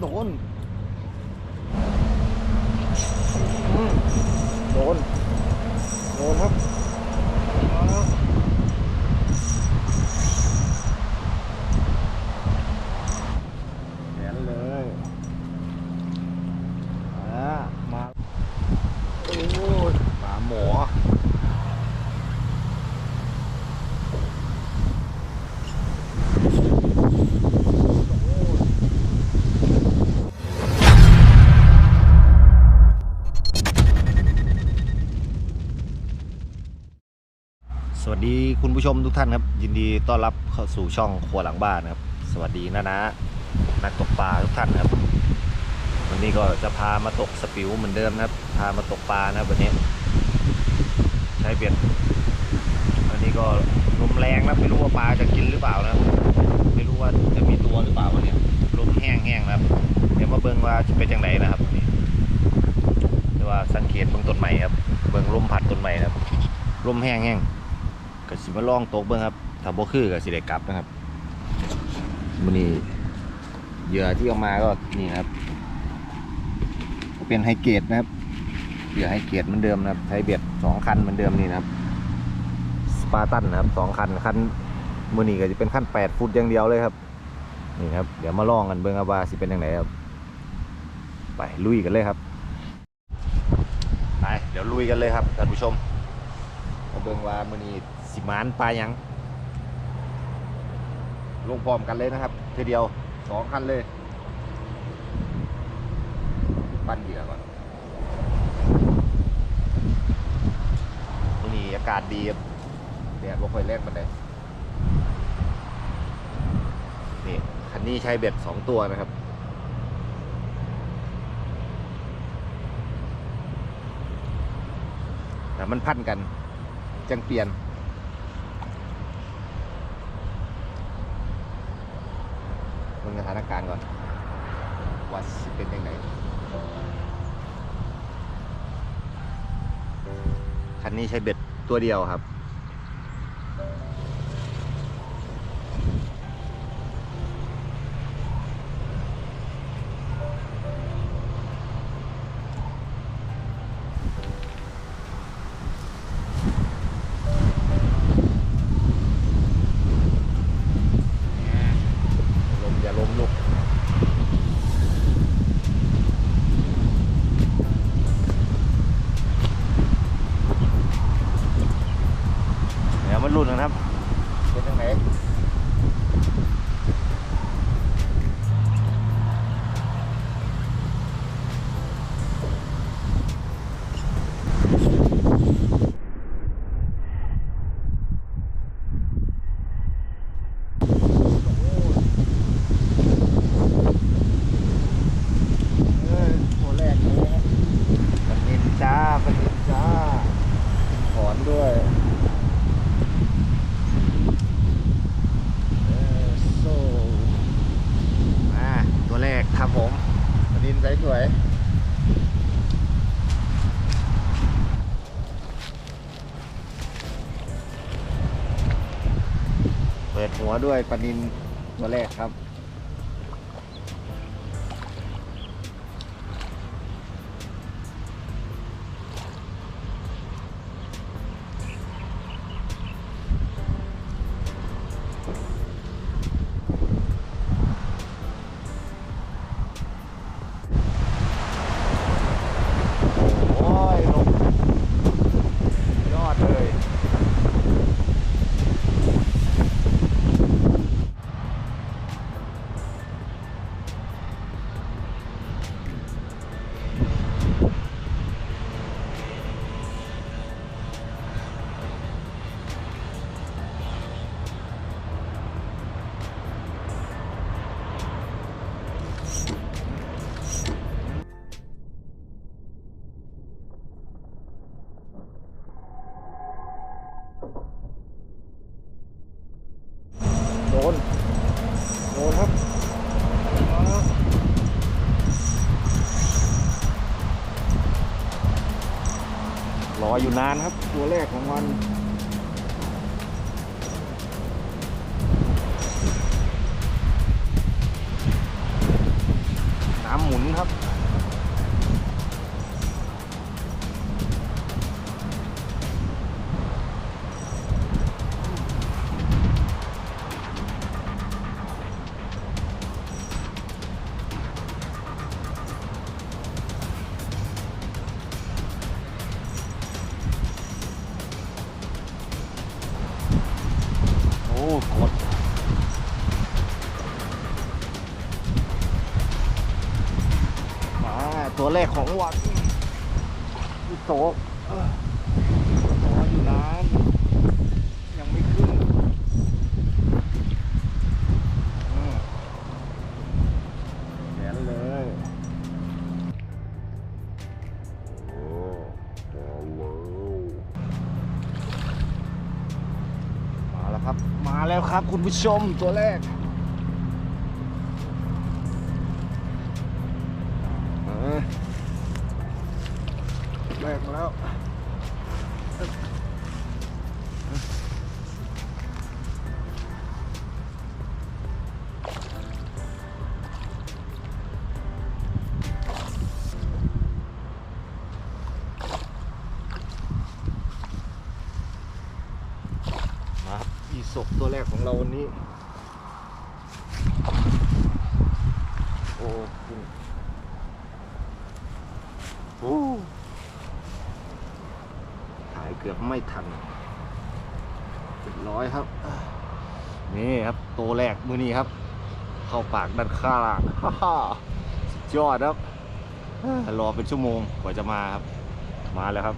โดน โดน โดนครับมาแล้วแขนเลยมามา โอ้ยหมาหมอ สวัสดีคุณ ผู้ชมทุกท่านครับ ยินดีต้อนรับเข้าสู่ช่องครัวหลังบ้านครับ สวัสดีนะนะนักตกปลาทุกท่านครับ วันนี้ก็จะพามาตกสปิวเหมือนเดิมนะครับ พามาตกปลานะวันนี้ ใช้เบ็ดวันนี้ก็ลมแรงนะไม่รู้ว่าปลาจะกินหรือเปล่านะไม่รู้ว่าจะมีตัวหรือเปล่าวันนี้ลมแห้งๆนะครับ เดี๋ยวมาเบิ่งว่าจะเป็นยังไงนะครับวันนี้แต่ว่าสังเกตเบื้องต้นใหม่ครับ เบิ่งลมพัดต้นใหม่ครับลมแห้งแห้งๆ ก็สิมาลองตกเบิ่งครับถ้าบ่คือก็สิได้กลับนะครับมื้อนี้เหยื่อที่เอามาก็นี่ครับ เป็นไฮเกรดนะครับเหยื่อไฮเกรดเหมือนเดิมนะครับใช้เบ็ดสองคันเหมือนเดิมนี่นะครับสปาร์ตันนะครับสองคันคันมือนี้ก็จะเป็นขั้นแปดฟุตอย่างเดียวเลยครับ นี่ครับ เดี๋ยวมาลองกันเบิ้งครับว่าสิเป็นยังไงครับ ไปลุยกันเลยครับ ไปเดี๋ยวลุยกันเลยครับท่านผู้ชมมาเบิ้งว่ามือนี้ สิมานปลายังลงพร้อมกันเลยนะครับทีเดียวสองคันเลยปั้นเหยื่อก่อนวันนี้อากาศดีแดดว่าค่อยแรงมันเลยนี่คันนี้ใช้เบ็ดสองตัวนะครับแต่มันพันกันจังเปลี่ยน มึง สถานการณ์ก่อนว่าสิเป็นยังไงคันนี้ใช้เบ็ดตัวเดียวครับ ลมอย่าลมลุก เดี๋ยวมันรุ่นกันครับ เป็นยังไงเออตัวแรกเลยครับปนินจ้าปนินจ้าถอนด้วย เออโซ่อ่าตัวแรกครับผมดินใสสวยเปิดหัวด้วยปลานินตัวแรกครับ ออยู่นานครับ ตัวแรกของวัน วแรกของวันอีโตะเอ้อรออยู่นานยังไม่ขึ้นอืมแขนเลยโอ้มาแล้วครับ มาแล้วครับคุณผู้ชมตัวแรก แรกมาแล้วมาอีศพตัวแรกของเราวันนี้ โอ้โอ้ถ่าย เกือบไม่ทันเจ็ดร้อยครับ นี่ครับตัวแรกมือนี้ครับ เข้าปากด้านข้างฮ่าฮ่าสุดยอดครับรอเป็นชั่วโมงกว่าจะมาครับ มาแล้วครับ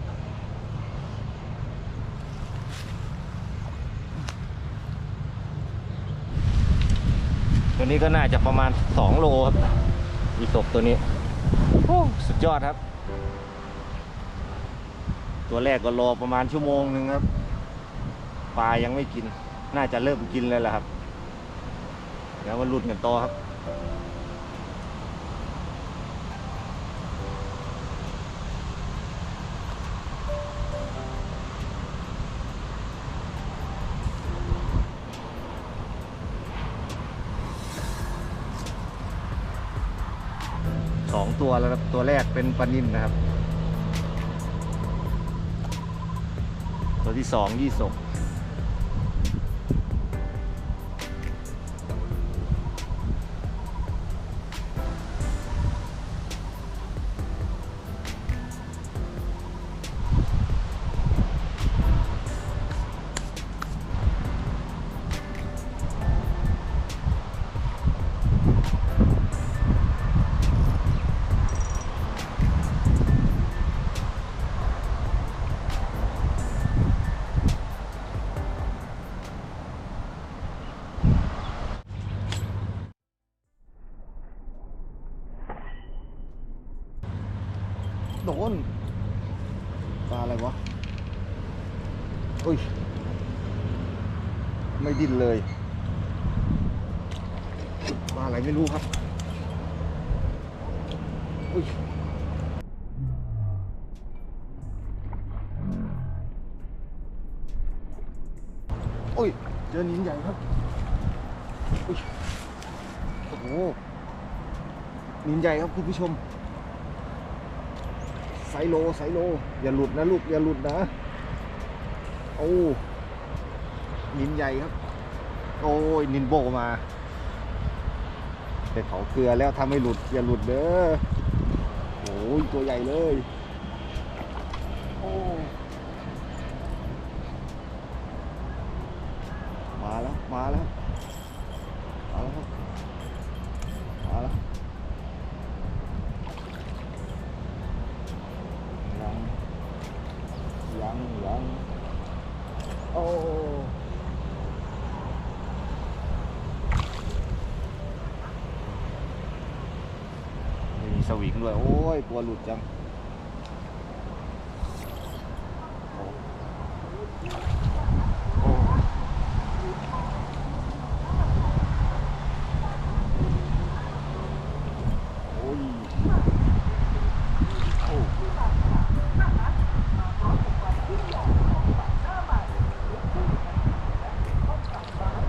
ตัวนี้ก็น่าจะประมาณ 2 โลครับอีศพตัวนี้ สุดยอดครับ ตัวแรกก็รอประมาณชั่วโมงหนึ่งครับ ปลายังไม่กิน น่าจะเริ่มกินแล้วแหละครับ เดี๋ยวมาลุ้นกันต่อครับสองตัวแล้วครับตัวแรกเป็นปลานิ่มนะครับ ตัว ที่สองยี่สก โดนปลาอะไรวะอุ้ย ไม่ดิ้นเลยปลาอะไรไม่รู้ครับ อุ้ยอุ้ย เจอนินใหญ่ครับ อุ้ย โอ้โหนินใหญ่ครับคุณผู้ชม ไซโลไซโล อย่าหลุดนะลูก อย่าหลุดนะ โอ้นินใหญ่ครับ โอ้ยนินโบมาไปเผาเกลือแล้วทำให้หลุด อย่าหลุดเด้อโอ้ยตัวใหญ่เลยโอ้มาแล้ว มาแล้ว มาแล้วครับ มาแล้ว ยังยังยังโอ้มีสวิง ด้วย โอ้ยกลัวหลุดจังโอ้โอ้โอ้ยโอ้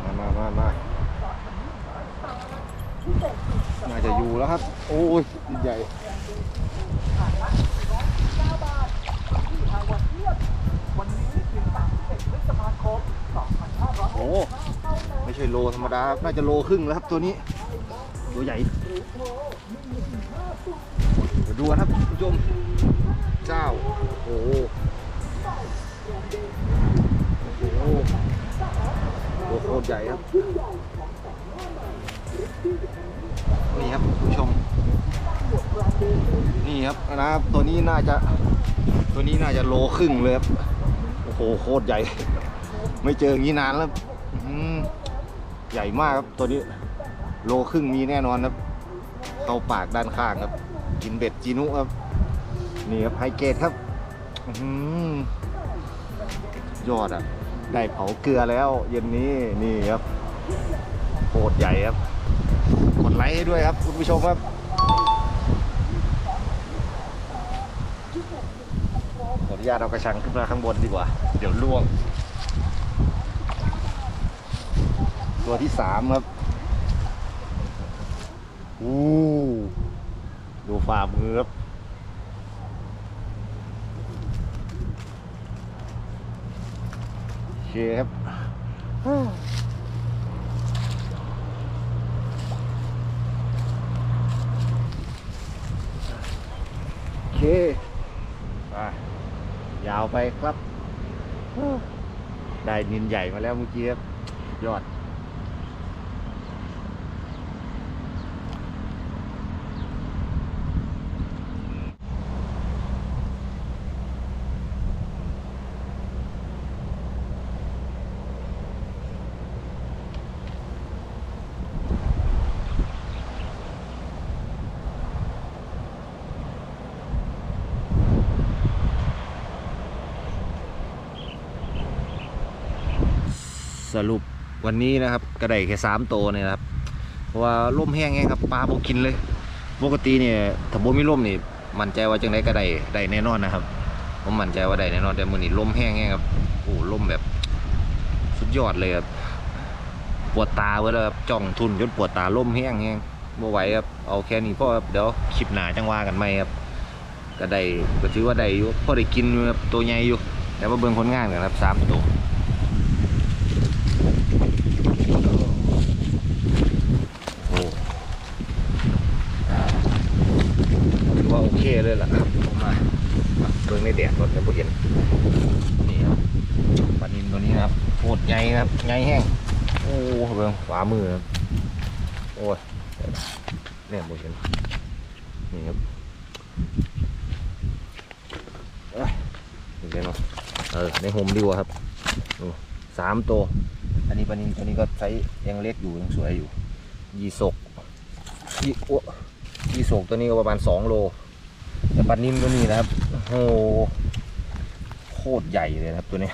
มามามามา น่าจะอยู่แล้วครับ โอ้ยใหญ่โอ้ไม่ใช่โลธรรมดา น่าจะโลครึ่งแล้วครับตัวนี้ ตัวใหญ่เดี๋ยวดูกันครับคุณผู้ชมเจ้า โอ้โหโอ้โหตัวโคตรใหญ่ครับ นี่ครับคุณผู้ชม นี่ครับนะครับตัวนี้น่าจะตัวนี้น่าจะโลครึ่งเลยครับโอ้โหโคตรใหญ่ ไม่เจออย่างนี้นานแล้วใหญ่มากครับตัวนี้ โลครึ่งมีแน่นอนครับ เข้าปากด้านข้างครับ กินเบ็ดจีนุครับ นี่ครับไฮเกตครับอยอดอะ ได้เผาเกลือแล้ว เย็นนี้นี่ครับโคตรใหญ่ครับ ลค์ให้ด้วยครับ คุณผู้ชมครับ ขออนุญาตเอากระชังขึ้นมาข้างบนดีกว่า เดี๋ยวล่วง ตัวที่สามครับอู้ดูฝ่ามือครับโอเคครับ โอเคไปยาว ไปครับ ได้นินใหญ่มาแล้วเมื่อกี้ครับยอด สรุปวันนี้นะครับกระไดแค่สามตัวเนี่ยครับเพราะว่าล่มแห้งแห้งครับปลาบกินเลยปกติเนี่ยถ้าบ่มีล่มนี่มั่นใจว่าจังไดก็ไดได้แน่นอนนะครับผมมั่นใจว่าได้แน่นอนแต่มือนี้ล่มแห้งแห้งครับโอ้ล่มแบบสุดยอดเลยครับปวดตาเว้ยแล้วครับจ้องทุนจนปวดตาล่มแห้งแห้งบ่ไหวครับเอาแค่นี้พ่อครับเดี๋ยวคลิปหนาจังว่ากันใหมครับก็ได้ก็ถือว่าได้อยู่พ่อได้กินครับตัวใหญ่อยู่แต่ว่าเบิ่งผลงานกันครับสามตัว ถือว่าโอเคเลยล่ะครับผมมาเบิ่งในแดดรถจะบ่เห็นนี่ครับปลานินตัวนี้นะครับโคตรใหญ่ครับใหญ่แห้งโอ้เบิ่งขวามือครับโอ้ยเนี่ยบ่เห็นนี่ครับเอ้ยนี่เป็นเนาะเออในโฮมดีกว่าครับดูสามตัว อันนี้ปลานินตัวนี้ก็ไซส์ยังเล็กอยู่ยังสวยอยู่ ยีสกยีโอ้ยีสกตัวนี้ก็ประมาณสองโลแต่ปลานิ่มตัวนี้นะครับโอ้โหโคตรใหญ่เลยครับตัวนี้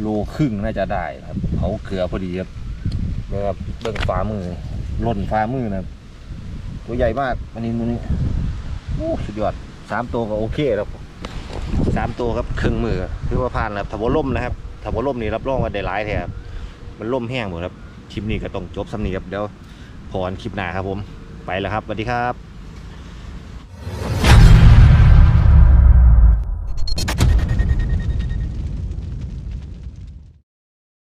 โลครึ่งน่าจะได้ครับเผาเกลือพอดีครับเบิ่งครับเบิ่งฝ่ามือหล่นฝ่ามือนะครับตัวใหญ่มากปลานิ่มตัวนี้โอ้สุดยอดสามตัวก็โอเคแล้วสามตัวครับครึ่งมือคือว่าผ่านแล้วถ้าว่าล่มนะครับถ้าว่าล่มนี่รับรองว่าได้หลายแท้ครับ มันล่มแห้งหมดครับคลิปนี้ก็ต้องจบสำนีครับเดี๋ยวพอนคลิปหน้าครับผมไปแล้วครับสวัสดีครับ